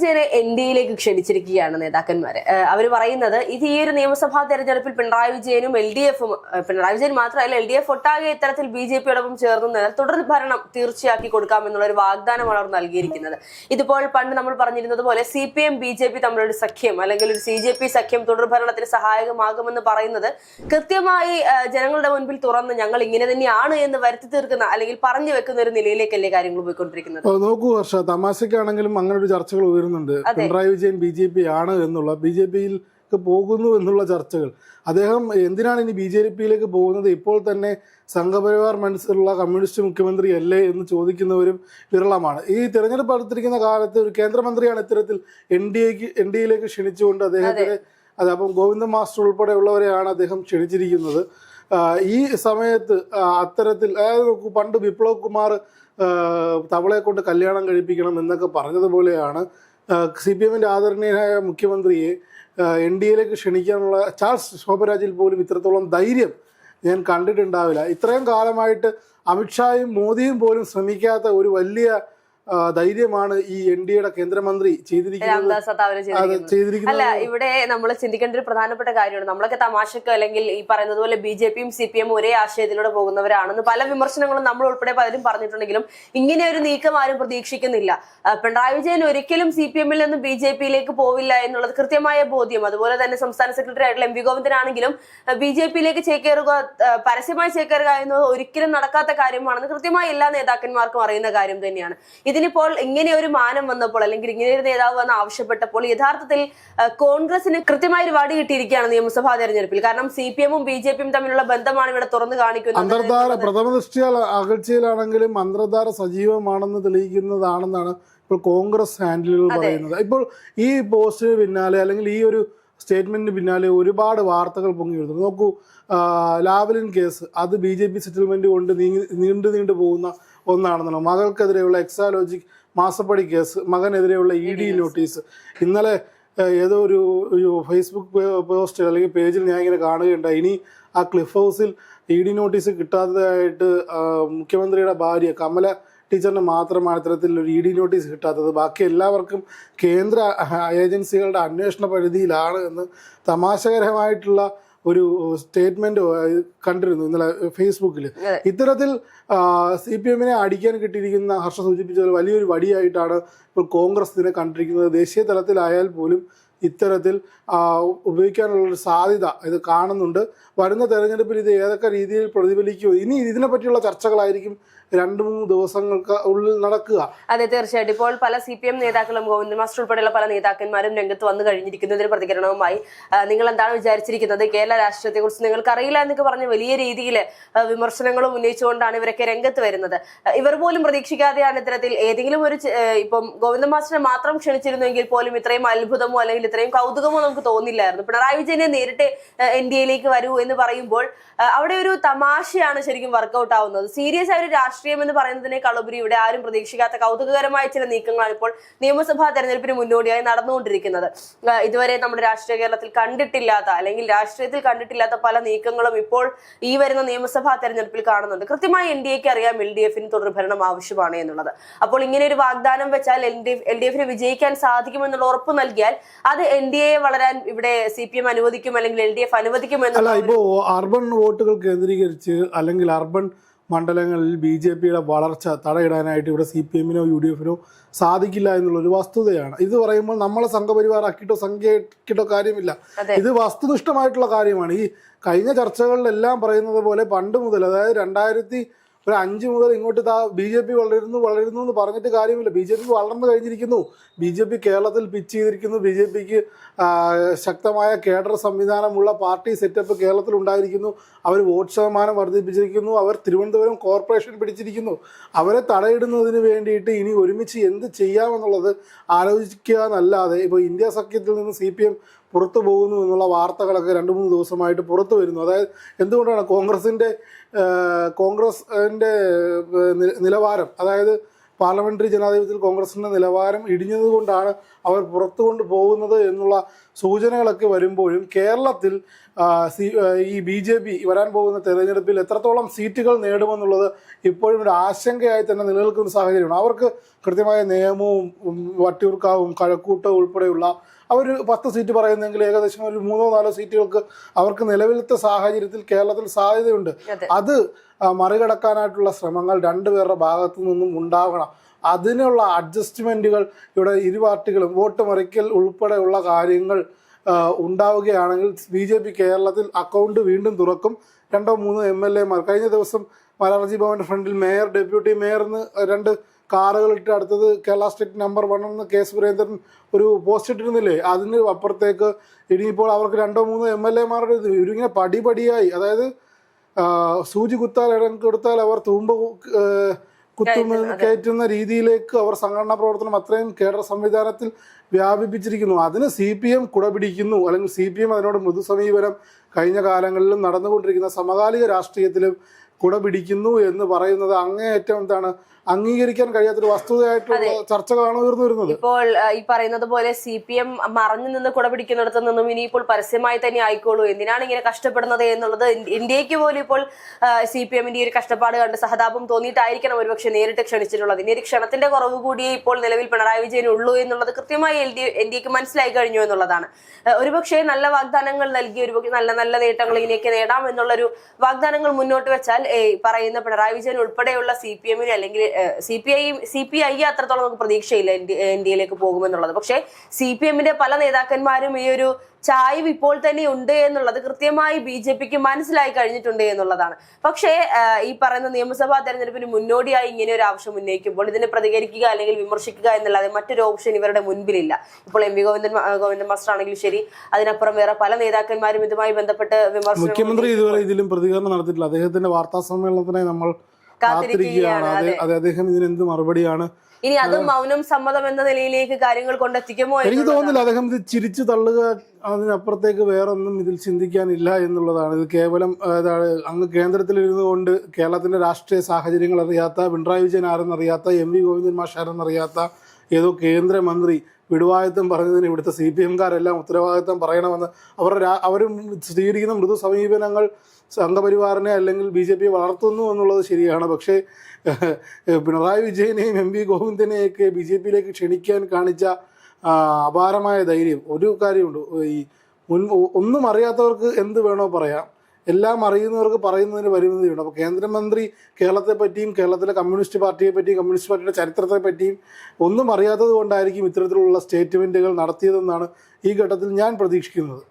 വിജയനെ N D എയിലേക്ക് ക്ഷണിച്ചിരിക്കുകയാണ് നേതാക്കന്മാര്. അവർ പറയുന്നത് ഇത് ഈ ഒരു നിയമസഭാ തെരഞ്ഞെടുപ്പിൽ പിണറായി വിജയനും എൽ ഡി എഫും പിണറായി വിജയൻ മാത്രമല്ല എൽ ഡി എഫ് ഒട്ടാകെ ഇത്തരത്തിൽ ബി ജെ പിയോടൊപ്പം ചേർന്ന് തുടർ ഭരണം തീർച്ചയാക്കി കൊടുക്കാമെന്നുള്ള ഒരു വാഗ്ദാനമാണ് അവർ നൽകിയിരിക്കുന്നത്. ഇതിപ്പോൾ പണ്ട് നമ്മൾ പറഞ്ഞിരുന്നത് പോലെ C P M B J P തമ്മിലൊരു സഖ്യം അല്ലെങ്കിൽ ഒരു സി ജെ പി സഖ്യം തുടർ ഭരണത്തിന് സഹായകമാകുമെന്ന് പറയുന്നത് കൃത്യമായി ജനങ്ങളുടെ മുൻപിൽ തുറന്ന് ഞങ്ങൾ ഇങ്ങനെ തന്നെയാണ് എന്ന് വരുത്തി തീർക്കുന്ന അല്ലെങ്കിൽ പറഞ്ഞു വെക്കുന്ന ഒരു നിലയിലേക്കല്ലേ കാര്യങ്ങൾ പോയിക്കൊണ്ടിരിക്കുന്നത്. നോക്കൂ തമാശക്കാണെങ്കിലും അങ്ങനെ ഒരു ചർച്ചകൾ ഉയരുന്നുണ്ട് അതെ. Pinarayi Vijayan B J P ആണ് എന്നുള്ള ബി ജെ പിയിൽ പോകുന്നു എന്നുള്ള ചർച്ചകൾ. അദ്ദേഹം എന്തിനാണ് ഇനി ബി ജെ പിയിലേക്ക് പോകുന്നത്? ഇപ്പോൾ തന്നെ സംഘപരിവാർ മനസ്സിലുള്ള കമ്മ്യൂണിസ്റ്റ് മുഖ്യമന്ത്രി അല്ലേ എന്ന് ചോദിക്കുന്നവരും വിരളമാണ്. ഈ തിരഞ്ഞെടുപ്പ് അടുത്തിരിക്കുന്ന കാലത്ത് ഒരു കേന്ദ്രമന്ത്രിയാണ് ഇത്തരത്തിൽ എൻ ഡി എക്ക് എൻ ഡി എയിലേക്ക് ക്ഷണിച്ചുകൊണ്ട് അദ്ദേഹത്തിന് അതെ. അപ്പം ഗോവിന്ദ മാസ്റ്റർ ഉൾപ്പെടെയുള്ളവരെയാണ് അദ്ദേഹം ക്ഷണിച്ചിരിക്കുന്നത്. ഈ സമയത്ത് അത്തരത്തിൽ അതായത് നോക്കൂ പണ്ട് വിപ്ലവ് കുമാർ തവളെ കൊണ്ട് കല്യാണം കഴിപ്പിക്കണം എന്നൊക്കെ പറഞ്ഞതുപോലെയാണ് സി പി എമ്മിന്റെ ആദരണീയനായ മുഖ്യമന്ത്രിയെ എൻ ഡി എയിലേക്ക് ക്ഷണിക്കാനുള്ള ചാൾസ് ശോഭരാജിൽ പോലും ഇത്രത്തോളം ധൈര്യം ഞാൻ കണ്ടിട്ടുണ്ടാവില്ല. ഇത്രയും കാലമായിട്ട് അമിത്ഷായും മോദിയും പോലും ശ്രമിക്കാത്ത ഒരു വലിയ ധൈര്യമാണ് ഈ എൻ ഡി എയുടെ കേന്ദ്രമന്ത്രി ചെയ്തിരിക്കുന്നത്. അല്ല ഇവിടെ നമ്മൾ ചിന്തിക്കേണ്ട ഒരു പ്രധാനപ്പെട്ട കാര്യമാണ്. നമ്മളൊക്കെ തമാശക്ക് അല്ലെങ്കിൽ ഈ പറയുന്നത് പോലെ ബി ജെ പിയും സി പി എം ഒരേ ആശയത്തിലൂടെ പോകുന്നവരാണെന്ന് പല വിമർശനങ്ങളും നമ്മൾ ഉൾപ്പെടെ പലരും പറഞ്ഞിട്ടുണ്ടെങ്കിലും ഇങ്ങനെ ഒരു നീക്കം ആരും പ്രതീക്ഷിക്കുന്നില്ല. പിണറായി വിജയൻ ഒരിക്കലും സി പി എമ്മിൽ നിന്ന് ബി ജെ പിയിലേക്ക് പോവില്ല എന്നുള്ളത് കൃത്യമായ ബോധ്യം. അതുപോലെ തന്നെ സംസ്ഥാന സെക്രട്ടറി ആയിട്ടുള്ള എം വി ഗോവിന്ദനാണെങ്കിലും ബി ജെ പിയിലേക്ക് ചേക്കേറുക പരസ്യമായി ചേക്കേറുക എന്നത് ഒരിക്കലും നടക്കാത്ത കാര്യമാണെന്ന് കൃത്യമായി എല്ലാ നേതാക്കന്മാർക്കും അറിയുന്ന കാര്യം തന്നെയാണ്. ഇതിനിപ്പോൾ ഇങ്ങനെ ഒരു മാനം വന്നപ്പോൾ അല്ലെങ്കിൽ ഇങ്ങനെ ഒരു നേതാവ് വന്ന് ആവശ്യപ്പെട്ടപ്പോൾ യഥാർത്ഥത്തിൽ കോൺഗ്രസിന് കൃത്യമായ ഒരു വടി കിട്ടിയിരിക്കുകയാണ് നിയമസഭാ തെരഞ്ഞെടുപ്പിൽ. കാരണം സി പി എമ്മും ബി ജെ പിയും തമ്മിലുള്ള ബന്ധമാണ് ഇവിടെ തുറന്നു കാണിക്കുന്നത്. അന്തർധാര പ്രഥമ ദൃഷ്ടിയാൽ അകൽച്ചയിലാണെങ്കിലും അന്തർധാര സജീവമാണെന്ന് തെളിയിക്കുന്നതാണെന്നാണ് ഇപ്പോൾ കോൺഗ്രസ് ഹാൻഡിലുകൾ പറയുന്നത്. ഇപ്പോൾ ഈ പോസ്റ്റിന് പിന്നാലെ അല്ലെങ്കിൽ ഈ ഒരു സ്റ്റേറ്റ്മെന്റിന് പിന്നാലെ ഒരുപാട് വാർത്തകൾ പൊങ്ങി വരുന്നു. നോക്കൂ ലാവലിൻ കേസ് അത് ബി ജെ പി സെറ്റിൽമെന്റ് കൊണ്ട് നീങ്ങി നീണ്ടു നീണ്ടു പോകുന്ന ഒന്നാണെന്നാണ് മകൾക്കെതിരെയുള്ള എക്സാലോജിക് മാസപ്പടി കേസ് മകനെതിരെയുള്ള ഇ ഡി നോട്ടീസ് ഇന്നലെ ഏതോ ഒരു ഒരു ഫേസ്ബുക്ക് പോസ്റ്റ് അല്ലെങ്കിൽ പേജിൽ ഞാൻ ഇങ്ങനെ കാണുകയുണ്ടായി. ഇനി ആ ക്ലിഫ് ഹൗസിൽ ഇ ഡി നോട്ടീസ് കിട്ടാത്തതായിട്ട് മുഖ്യമന്ത്രിയുടെ ഭാര്യ കമല ടീച്ചറിന് മാത്രമാണ് ഇത്തരത്തിൽ ഒരു ഇ ഡി നോട്ടീസ് കിട്ടാത്തത്. ബാക്കി എല്ലാവർക്കും കേന്ദ്ര ഏജൻസികളുടെ അന്വേഷണ പരിധിയിലാണ് എന്ന് തമാശകരമായിട്ടുള്ള ഒരു സ്റ്റേറ്റ്മെന്റ് കണ്ടിരുന്നു ഇന്നലെ ഫേസ്ബുക്കിൽ. ഇത്തരത്തിൽ സി പി എമ്മിനെ അടിക്കാൻ കിട്ടിയിരിക്കുന്ന ഹർഷ സൂചിപ്പിച്ച വലിയൊരു വടിയായിട്ടാണ് ഇപ്പോൾ കോൺഗ്രസ് ഇതിനെ കണ്ടിരിക്കുന്നത്. ദേശീയ തലത്തിലായാൽ പോലും ഇത്തരത്തിൽ ഉപയോഗിക്കാനുള്ളൊരു സാധ്യത ഇത് കാണുന്നുണ്ട്. വരുന്ന തെരഞ്ഞെടുപ്പിൽ ഇത് ഏതൊക്കെ രീതിയിൽ പ്രതിഫലിക്കുമോ ഇനി ഇതിനെപ്പറ്റിയുള്ള ചർച്ചകളായിരിക്കും രണ്ട് മൂന്ന് ദിവസങ്ങൾക്ക് ഉള്ളിൽ നടക്കുക. അതെ തീർച്ചയായിട്ടും. ഇപ്പോൾ പല സി പി എം നേതാക്കളും ഗോവിന്ദ മാസ്റ്റർ ഉൾപ്പെടെയുള്ള പല നേതാക്കന്മാരും രംഗത്ത് വന്നു കഴിഞ്ഞിരിക്കുന്നതിന് പ്രതികരണവുമായി നിങ്ങൾ എന്താണ് വിചാരിച്ചിരിക്കുന്നത്? കേരള രാഷ്ട്രീയത്തെ കുറിച്ച് നിങ്ങൾക്ക് അറിയില്ല എന്നൊക്കെ പറഞ്ഞ് വലിയ രീതിയിൽ വിമർശനങ്ങളും ഉന്നയിച്ചുകൊണ്ടാണ് ഇവരൊക്കെ രംഗത്ത് വരുന്നത്. ഇവർ പോലും പ്രതീക്ഷിക്കാതെയാണ് ഇത്തരത്തിൽ ഏതെങ്കിലും ഒരു ഇപ്പം ഗോവിന്ദ മാസ്റ്ററെ മാത്രം ക്ഷണിച്ചിരുന്നെങ്കിൽ പോലും ഇത്രയും അത്ഭുതമോ അല്ലെങ്കിൽ ഇത്രയും കൗതുകമോ നമുക്ക് തോന്നില്ലായിരുന്നു. പിണറായി വിജയനെ നേരിട്ട് എൻ ഡി എയിലേക്ക് വരൂ എന്ന് പറയുമ്പോൾ അവിടെ ഒരു തമാശയാണ് ശരിക്കും വർക്കൗട്ട് ആവുന്നത്. സീരിയസ് ആയ ഒരു എന്ന് പറയുന്നതിനേക്കാൾ ഉപരി ഇവിടെ ആരും പ്രതീക്ഷിക്കാത്ത കൗതുകകരമായ ചില നീക്കങ്ങളാണ് ഇപ്പോൾ നിയമസഭാ തെരഞ്ഞെടുപ്പിന് മുന്നോടിയായി നടന്നുകൊണ്ടിരിക്കുന്നത്. ഇതുവരെ നമ്മുടെ രാഷ്ട്രീയ കേരളത്തിൽ കണ്ടിട്ടില്ലാത്ത അല്ലെങ്കിൽ രാഷ്ട്രീയത്തിൽ കണ്ടിട്ടില്ലാത്ത പല നീക്കങ്ങളും ഇപ്പോൾ ഈ വരുന്ന നിയമസഭാ തെരഞ്ഞെടുപ്പിൽ കാണുന്നുണ്ട്. കൃത്യമായി എൻ ഡി എക്ക് അറിയാം എൽ ഡി എഫിന് തുടർഭരണം ആവശ്യമാണ് എന്നുള്ളത്. അപ്പോൾ ഇങ്ങനെ ഒരു വാഗ്ദാനം വെച്ചാൽ എൽ ഡി എൽ ഡി എഫിന് വിജയിക്കാൻ സാധിക്കുമെന്നുള്ള ഉറപ്പ് നൽകിയാൽ അത് എൻ ഡി എ വളരാൻ ഇവിടെ സി പി എം അനുവദിക്കും അല്ലെങ്കിൽ എൽ ഡി എഫ് അനുവദിക്കും എന്നുള്ള ഇപ്പോൾ അർബൻ വോട്ടുകൾ കേന്ദ്രീകരിച്ച് അല്ലെങ്കിൽ അർബൻ മണ്ഡലങ്ങളിൽ ബി ജെ പിയുടെ വളർച്ച തടയിടാനായിട്ട് ഇവിടെ സി പി എമ്മിനോ യു ഡി എഫിനോ സാധിക്കില്ല എന്നുള്ളൊരു വസ്തുതയാണ്. ഇത് പറയുമ്പോൾ നമ്മളെ സംഘപരിവാർ ആക്കിയിട്ടോ സംഖ്യ കാര്യമില്ല ഇത് വസ്തുനിഷ്ഠമായിട്ടുള്ള കാര്യമാണ്. ഈ കഴിഞ്ഞ ചർച്ചകളിലെല്ലാം പറയുന്നത് പോലെ പണ്ട് മുതൽ അതായത് രണ്ടായിരത്തി ഒരു അഞ്ചു മുതൽ ഇങ്ങോട്ട് താ ബി ജെ പി വളരുന്നു വളരുന്നു എന്ന് പറഞ്ഞിട്ട് കാര്യമില്ല. ബി ജെ പി വളർന്നു കഴിഞ്ഞിരിക്കുന്നു. ബി ജെ പി കേരളത്തിൽ പിച്ച് ചെയ്തിരിക്കുന്നു. ബി ജെ പിക്ക് ശക്തമായ കേഡർ സംവിധാനമുള്ള പാർട്ടി സെറ്റപ്പ് കേരളത്തിൽ ഉണ്ടായിരിക്കുന്നു. അവർ വോട്ട് ശതമാനം വർദ്ധിപ്പിച്ചിരിക്കുന്നു. അവർ തിരുവനന്തപുരം കോർപ്പറേഷൻ പിടിച്ചിരിക്കുന്നു. അവരെ തടയിടുന്നതിന് വേണ്ടിയിട്ട് ഇനി ഒരുമിച്ച് എന്ത് ചെയ്യാമെന്നുള്ളത് ആലോചിക്കുക എന്നല്ലാതെ ഇപ്പോൾ ഇന്ത്യ സഖ്യത്തിൽ നിന്ന് സി പി എം പുറത്തു പോകുന്നു എന്നുള്ള വാർത്തകളൊക്കെ രണ്ട് മൂന്ന് ദിവസമായിട്ട് പുറത്തു വരുന്നു. അതായത് എന്തുകൊണ്ടാണ് കോൺഗ്രസിന്റെ കോൺഗ്രസിന്റെ നിലവാരം അതായത് പാർലമെന്ററി ജനാധിപത്യത്തിൽ കോൺഗ്രസിന്റെ നിലവാരം ഇടിഞ്ഞതുകൊണ്ടാണ് അവർ പുറത്തു കൊണ്ട് പോകുന്നത് എന്നുള്ള സൂചനകളൊക്കെ വരുമ്പോഴും കേരളത്തിൽ ഈ ബി ജെ പി വരാൻ പോകുന്ന തെരഞ്ഞെടുപ്പിൽ എത്രത്തോളം സീറ്റുകൾ നേടുമെന്നുള്ളത് ഇപ്പോഴും ഒരു ആശങ്കയായി തന്നെ നിലനിൽക്കുന്ന സാഹചര്യമാണ്. അവർക്ക് കൃത്യമായ നിയമവും വട്ടിയൂർക്കാവും കഴക്കൂട്ടവും ഉൾപ്പെടെയുള്ള അവർ പത്ത് സീറ്റ് പറയുന്നെങ്കിൽ ഏകദേശം ഒരു മൂന്നോ നാലോ സീറ്റുകൾക്ക് അവർക്ക് നിലവിലത്തെ സാഹചര്യത്തിൽ കേരളത്തിൽ സാധ്യതയുണ്ട്. അത്. മറികടക്കാനായിട്ടുള്ള ശ്രമങ്ങൾ രണ്ടുപേരുടെ ഭാഗത്തു നിന്നും ഉണ്ടാകണം അതിനുള്ള അഡ്ജസ്റ്റ്മെന്റുകൾ ഇവിടെ ഇരു പാർട്ടികളും വോട്ട് മറിക്കൽ ഉൾപ്പെടെയുള്ള കാര്യങ്ങൾ ഉണ്ടാവുകയാണെങ്കിൽ ബി ജെ പി കേരളത്തിൽ അക്കൗണ്ട് വീണ്ടും തുറക്കും. രണ്ടോ മൂന്നോ എം എൽ എമാർ. കഴിഞ്ഞ ദിവസം മലർജി ഭവന്റെ ഫ്രണ്ടിൽ മേയർ ഡെപ്യൂട്ടി മേയർ എന്ന് രണ്ട് കാറുകൾ ഇട്ട് അടുത്തത് കേരള സ്റ്റേറ്റ് നമ്പർ വൺ എന്ന് കെ സുരേന്ദ്രൻ ഒരു പോസ്റ്റ് ഇട്ടിരുന്നില്ലേ? അതിന് അപ്പുറത്തേക്ക് ഇനിയിപ്പോൾ അവർക്ക് രണ്ടോ മൂന്നോ എം എൽ എമാരുടെ ഇവരിങ്ങനെ പടിപടിയായി. അതായത് സൂചി കുത്താൽ ഇടം കൊടുത്താൽ അവർ തൂമ്പ കുത്തുന്ന കയറ്റുന്ന രീതിയിലേക്ക് അവർ സംഘടനാ പ്രവർത്തനം അത്രയും കേഡർ സംവിധാനത്തിൽ വ്യാപിപ്പിച്ചിരിക്കുന്നു. അതിന് സി പി എം കുടപിടിക്കുന്നു. അല്ലെങ്കിൽ സി പി എം അതിനോട് മൃദു സമീപനം കഴിഞ്ഞ കാലങ്ങളിലും നടന്നുകൊണ്ടിരിക്കുന്ന സമകാലിക രാഷ്ട്രീയത്തിലും കുടപിടിക്കുന്നു എന്ന് പറയുന്നത് അങ്ങേയറ്റം എന്താണ് അംഗീകരിക്കാൻ കഴിയാത്തൊരു വസ്തുതയായിട്ടുള്ള ചർച്ചകളാണ് ഉയർന്നു വരുന്നത്. ഇപ്പോൾ ഈ പറയുന്നത് പോലെ സി പി എം മറഞ്ഞു നിന്ന് കുട പിടിക്കുന്നിടത്ത് നിന്നും ഇനിയിപ്പോൾ പരസ്യമായി തന്നെ ആയിക്കോളൂ. എന്തിനാണ് ഇങ്ങനെ കഷ്ടപ്പെടുന്നത് എന്നുള്ളത് ഇന്ത്യ- ഇന്ത്യയ്ക്ക് പോലും ഇപ്പോൾ സി പി എമ്മിന്റെ ഒരു കഷ്ടപ്പാട് കണ്ട് സഹതാപം തോന്നിയിട്ടായിരിക്കണം ഒരുപക്ഷെ നേരിട്ട് ക്ഷണിച്ചിട്ടുള്ളത്. ഇനി ഒരു ക്ഷണത്തിന്റെ കുറവ് കൂടിയേ ഇപ്പോൾ നിലവിൽ പിണറായി വിജയൻ ഉള്ളൂ എന്നുള്ളത് കൃത്യമായി എൽ ഡി എൻ ഡിക്ക് മനസ്സിലായി കഴിഞ്ഞു എന്നുള്ളതാണ്. ഒരുപക്ഷെ നല്ല വാഗ്ദാനങ്ങൾ നൽകി ഒരുപക്ഷെ നല്ല നല്ല നേട്ടങ്ങൾ ഇനിയൊക്കെ നേടാം എന്നുള്ളൊരു വാഗ്ദാനങ്ങൾ മുന്നോട്ട് വെച്ചാൽ പറയുന്ന പിണറായി വിജയൻ ഉൾപ്പെടെയുള്ള സി പി എമ്മിന് അല്ലെങ്കിൽ C P I C P I അത്രത്തോളം നമുക്ക് പ്രതീക്ഷയില്ല എൻ ഡി എയിലേക്ക് പോകുമെന്നുള്ളത്. പക്ഷേ സി പി എമ്മിന്റെ പല നേതാക്കന്മാരും ഈ ഒരു ചായ്വ് ഇപ്പോൾ തന്നെ ഉണ്ട് എന്നുള്ളത് കൃത്യമായി ബി ജെ പിക്ക് മനസ്സിലായി കഴിഞ്ഞിട്ടുണ്ട് എന്നുള്ളതാണ്. പക്ഷേ ഈ പറയുന്ന നിയമസഭാ തെരഞ്ഞെടുപ്പിന് മുന്നോടിയായി ഇങ്ങനെ ഒരു ആവശ്യം ഉന്നയിക്കുമ്പോൾ ഇതിനെ പ്രതികരിക്കുക അല്ലെങ്കിൽ വിമർശിക്കുക എന്നല്ലാതെ മറ്റൊരു ഓപ്ഷൻ ഇവരുടെ മുൻപിലില്ല. ഇപ്പോൾ M V Govindan Govindan master ആണെങ്കിലും ശരി അതിനപ്പുറം വേറെ പല നേതാക്കന്മാരും ഇതുമായി ബന്ധപ്പെട്ട് വിമർശനം മുഖ്യമന്ത്രി ഇതുവരെ ഇതിലും പ്രതികരണം നടത്തിയിട്ടില്ല. അദ്ദേഹത്തിന്റെ വാർത്താ സമ്മേളനത്തിനായി നമ്മൾ കാത്തിരിക്കുകയാണ് അതെ അതെ. അദ്ദേഹം ഇതിന് എന്ത് മറുപടിയാണ് ഇനി അതും മൗനം സമ്മതം എന്ന നിലയിലേക്ക് കാര്യങ്ങൾ കൊണ്ടെത്തിക്കുമോ എനിക്ക്. തോന്നുന്നില്ല. അദ്ദേഹം ഇത് ചിരിച്ചു തള്ളുക അതിനപ്പുറത്തേക്ക് വേറൊന്നും ഇതിൽ ചിന്തിക്കാനില്ല എന്നുള്ളതാണ്. ഇത് കേവലം അങ്ങ് കേന്ദ്രത്തിലിരുന്നു കൊണ്ട് കേരളത്തിന്റെ രാഷ്ട്രീയ സാഹചര്യങ്ങൾ അറിയാത്ത പിണറായി വിജയൻ ആരെന്നറിയാത്ത എം വി ഗോവിന്ദൻ മാഷ് ആരെന്നറിയാത്ത ഏതോ കേന്ദ്രമന്ത്രി വിടുവായത്വം പറഞ്ഞതിന് ഇവിടുത്തെ സി പി എംകാരെല്ലാം ഉത്തരവാദിത്വം പറയണമെന്ന് അവരുടെ അവരും സ്വീകരിക്കുന്ന മൃദു സമീപനങ്ങൾ സംഘപരിവാറിനെ അല്ലെങ്കിൽ ബി ജെ പി വളർത്തുന്നു എന്നുള്ളത് ശരിയാണ്. പക്ഷേ പിണറായി വിജയനെയും എം വി ഗോവിന്ദനെയൊക്കെ ബി ജെ പിയിലേക്ക് ക്ഷണിക്കാൻ കാണിച്ച അപാരമായ ധൈര്യം ഒരു കാര്യമുണ്ട്. ഈ മുൻ ഒന്നും അറിയാത്തവർക്ക് എന്ത് വേണോ പറയാം. എല്ലാം അറിയുന്നവർക്ക് പറയുന്നതിന് പരിമിതിയുണ്ട്. അപ്പോൾ കേന്ദ്രമന്ത്രി കേരളത്തെ പറ്റിയും കേരളത്തിലെ കമ്മ്യൂണിസ്റ്റ് പാർട്ടിയെ പറ്റിയും കമ്മ്യൂണിസ്റ്റ് പാർട്ടിയുടെ ചരിത്രത്തെ പറ്റിയും ഒന്നും അറിയാത്തത് കൊണ്ടായിരിക്കും ഇത്തരത്തിലുള്ള സ്റ്റേറ്റ്മെന്റുകൾ നടത്തിയതെന്നാണ് ഈ ഘട്ടത്തിൽ ഞാൻ പ്രതീക്ഷിക്കുന്നത്.